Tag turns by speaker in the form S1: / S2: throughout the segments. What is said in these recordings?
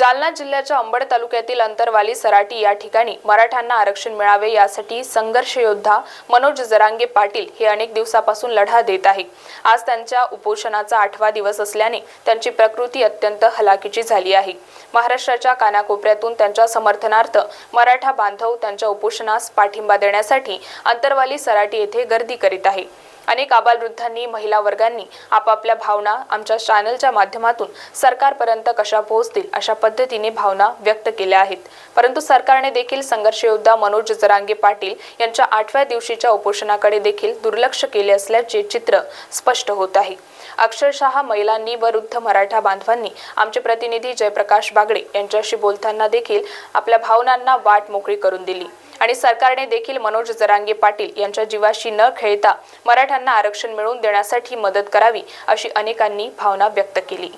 S1: जालना जिल्ह्याच्या अंबड तालुक्यातील अंतरवाली सराटी या ठिकाणी मराठ्यांना आरक्षण मिळावे यासाठी संघर्ष योद्धा मनोज जरांगे पाटील हे अनेक दिवसापासून लढा देत आहे. आज त्यांच्या उपोषणाचा आठवा दिवस असल्याने त्यांची प्रकृती अत्यंत हलाखीची झाली आहे. महाराष्ट्राच्या कानाकोपऱ्यातून त्यांच्या समर्थनार्थ मराठा बांधव त्यांच्या उपोषणास पाठिंबा देण्यासाठी अंतरवाली सराटी येथे गर्दी करीत आहे. अनेक आबालवृद्धांनी महिला वर्गांनी आपापल्या भावना आमच्या चॅनलच्या माध्यमातून सरकारपर्यंत कशा पोहोचतील अशा पद्धतीने भावना व्यक्त केल्या आहेत. परंतु सरकारने देखील संघर्ष योद्धा मनोज जरांगे पाटील यांच्या आठव्या दिवशीच्या उपोषणाकडे देखील दुर्लक्ष केले असल्याचे चित्र स्पष्ट होत आहे. अक्षरशः महिलांनी व वृद्ध मराठा बांधवांनी आमचे प्रतिनिधी जयप्रकाश बागडे यांच्याशी बोलताना देखील आपल्या भावनांना वाट मोकळी करून दिली. आणि सरकारने देखील मनोज जरांगे पाटील यांच्या जीवाशी न खेळता मराठ्यांना आरक्षण मिळवून देण्यासाठी मदत करावी अशी अनेकांनी भावना व्यक्त केली.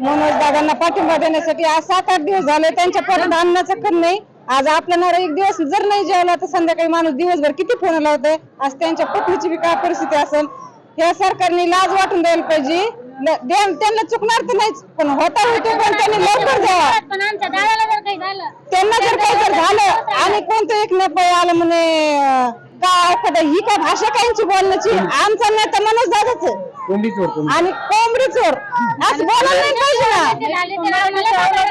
S2: मनोज दादांना पाठिंबा देण्यासाठी आज सात आठ दिवस झाले त्यांच्या परत अन्नाचं कण नाही. आज आपल्याला एक दिवस जर नाही जेवला तर संध्याकाळी माणूस दिवसभर किती फोन लावतोय? आज त्यांच्या पत्नीची बी काय परिस्थिती असेल? या सरकारने लाज वाटून द्यायला पाहिजे. त्यांना चुकणार तर नाहीच पण होता होते पण त्यांनी लवकर जावा.
S3: पण आमच्या दादाला जर काही झालं
S2: त्यांना जर काही जर झालं आणि कोणतं एक नेपाळ आलं म्हणे एखादं ही काय भाषा कायची बोलण्याची? आमचा नेता मनोज दादाच
S4: कोंबडी.
S2: आणि कोंबडी चोर असं बोलायला नाही पाहिजे ना.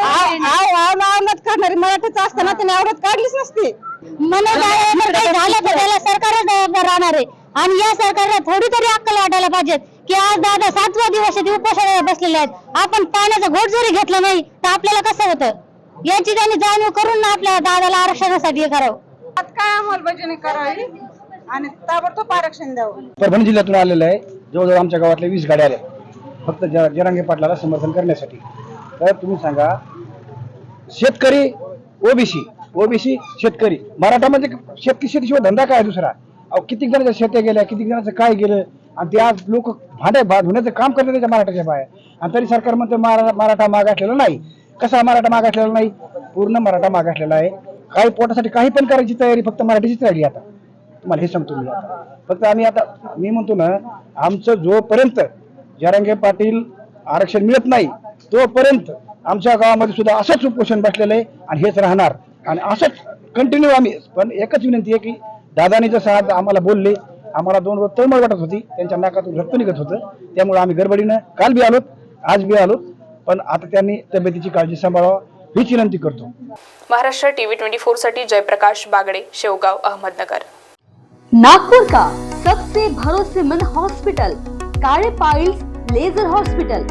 S2: आव- आव- आव- आवडत काढणारी मराठीच असताना त्याने आवडत काढलीच नसती.
S3: मनोज दादाला काही झालं तर त्याला सरकारच जबाबदार राहणार आहे. आणि या सरकारला थोडी तरी अक्कल वाटायला पाहिजे. की आज दादा सातवा दिवस आहे, ते उपोषणाला बसलेले आहेत. आपण पाण्याचा घोट जरी घेतला नाही तर आपल्याला कसं होतं? याची त्यांनी जाणीव करून ना आपल्या दादाला आरक्षणासाठी हे करावं.
S2: काय अंमलबजावणी करावी? आणि ताबडतोब आरक्षण द्यावं.
S4: परभणी जिल्ह्यातून आलेलं आहे. जवळजवळ आमच्या गावातल्या वीस गाड्या आल्या. फक्त ज- जरांगे पाटलाला समर्थन करण्यासाठी. तर तुम्ही सांगा शेतकरी ओबीसी ओबीसी शेतकरी. मराठा म्हणजे शेतकी शेतीशिवाय धंदा काय दुसरा? अहो किती जणांच्या शेत्या गेल्या किती जणांचं काय गेलं? आणि ते आज लोक भांडे भा धुण्याचं काम करतात त्याच्या मराठाच्या बाया आणि तरी सरकार म्हणते मरा- मराठा मागासलेला नाही. कसा मराठा मागासलेला नाही? पूर्ण मराठा मागासलेला आहे. काही पोटासाठी काही पण करायची तयारी फक्त मराठीचीच राहिली आता. तुम्हाला हे सांगतो मी आता. फक्त आम्ही आता मी म्हणतो ना आमचं जोपर्यंत जरांगे पाटील आरक्षण मिळत नाही तोपर्यंत आमच्या गावामध्ये सुद्धा असंच उपोषण बसलेलं आहे आणि हेच राहणार. आणि असंच कंटिन्यू आम्ही पण एकच विनंती आहे की दादानी जसं आज आम्हाला बोलले आम्हाला दोन रोज तळमळ वाटत होती. त्यांच्या नाकातून रक्त निघत होतं. त्यामुळे आम्ही गडबडीनं काल बी आलोत आज बी आलोत. पण आता त्यांनी तब्येतीची काळजी सांभाळावा हीच विनंती करतो.
S1: महाराष्ट्र टीव्ही ट्वेंटी फोरसाठी जयप्रकाश बागडे शेवगाव अहमदनगर.
S5: नागपुर का? सबसे भरोसेमंद हॉस्पिटल काले पाइल्स लेजर हॉस्पिटल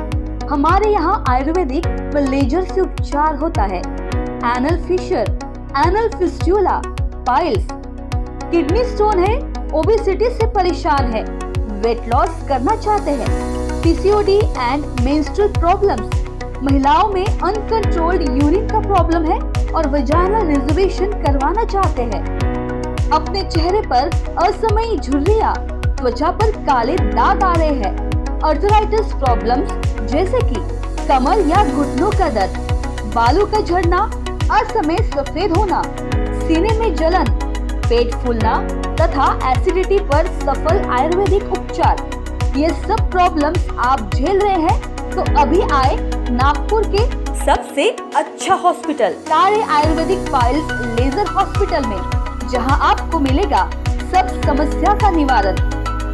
S5: हमारे यहाँ आयुर्वेदिक व लेजर से उपचार होता है. Anal fissure anal fistula piles kidney stone है ओबेसिटी से परेशान है। वेट लॉस करना चाहते हैं। पीसीओडी एंड मेंस्ट्रुअल प्रॉब्लम्स महिलाओं में अनकंट्रोल्ड यूरिन का प्रॉब्लम है और वजाइनल रिजर्वेशन करवाना चाहते हैं। अपने चेहरे पर असमयी झुर्रिया, त्वचा पर काले दाग आ रहे हैं। अर्थराइटिस प्रॉब्लम्स जैसे कि कमर या घुटनों का दर्द, बालों का झड़ना, असमय सफ़ेद होना, सीने में जलन पेट फूलना तथा एसिडिटी पर सफल आयुर्वेदिक उपचार। ये सब प्रॉब्लम्स आप झेल रहे हैं तो अभी आए नागपुर के सबसे अच्छा हॉस्पिटल तारे आयुर्वेदिक फाइल्स लेजर हॉस्पिटल में, जहाँ आपको मिलेगा सब समस्या का निवारण।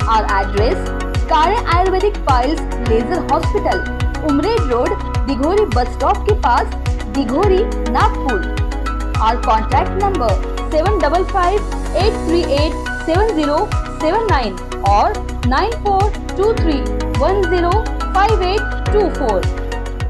S5: और address Kare Ayurvedic piles laser hospital Umred road, Dighori bus stop के पास, दिघोरी, नागपुर। और contact number seven double five eight three eight seven zero seven nine और nine four two three one zero five eight two four